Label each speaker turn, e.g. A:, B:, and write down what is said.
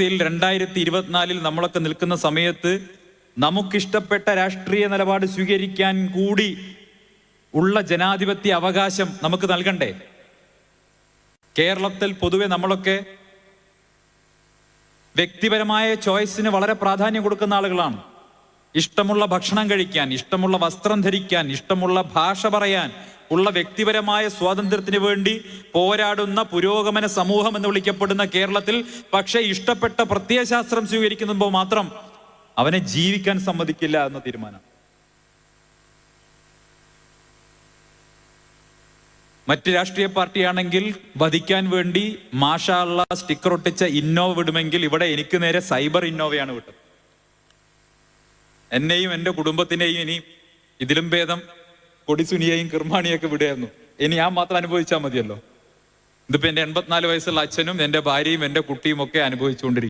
A: യിൽ രണ്ടായിരത്തി ഇരുപത്തിനാലിൽ നമ്മളൊക്കെ നിൽക്കുന്ന സമയത്ത് നമുക്കിഷ്ടപ്പെട്ട രാഷ്ട്രീയ നിലപാട് സ്വീകരിക്കാൻ കൂടി ഉള്ള ജനാധിപത്യ അവകാശം നമുക്ക് നൽകണ്ടേ? കേരളത്തിൽ പൊതുവെ നമ്മളൊക്കെ വ്യക്തിപരമായ ചോയ്സിന് വളരെ പ്രാധാന്യം കൊടുക്കുന്ന ആളുകളാണ്. ഇഷ്ടമുള്ള ഭക്ഷണം കഴിക്കാൻ ഇഷ്ടമുള്ള വസ്ത്രം ധരിക്കാൻ ഇഷ്ടമുള്ള ഭാഷ പറയാൻ ഉള്ള വ്യക്തിപരമായ സ്വാതന്ത്ര്യത്തിന് വേണ്ടി പോരാടുന്ന പുരോഗമന സമൂഹം എന്ന് വിളിക്കപ്പെടുന്ന കേരളത്തിൽ പക്ഷേ ഇഷ്ടപ്പെട്ട പ്രത്യയശാസ്ത്രം സ്വീകരിക്കുമ്പോൾ മാത്രം അവനെ ജീവിക്കാൻ സമ്മതിക്കില്ല എന്ന തീരുമാനം. മറ്റ് രാഷ്ട്രീയ പാർട്ടിയാണെങ്കിൽ വധിക്കാൻ വേണ്ടി മാഷാള്ള സ്റ്റിക്കർ ഒട്ടിച്ച ഇന്നോവ വിടുമെങ്കിൽ ഇവിടെ എനിക്ക് നേരെ സൈബർ ഇന്നോവയാണ് വിട്ടത്. എന്നെയും എന്റെ കുടുംബത്തിനെയും ഇനി ഇതിലും ഭേദം കൊടിസുനിയെയും കിർമാണിയൊക്കെ വിടുകയായിരുന്നു. ഇനി ഞാൻ മാത്രം അനുഭവിച്ചാൽ മതിയല്ലോ. ഇതിപ്പോ എന്റെ എൺപത്തിനാല് വയസ്സുള്ള അച്ഛനും എന്റെ ഭാര്യയും എന്റെ കുട്ടിയും ഒക്കെ അനുഭവിച്ചുകൊണ്ടിരിക്കും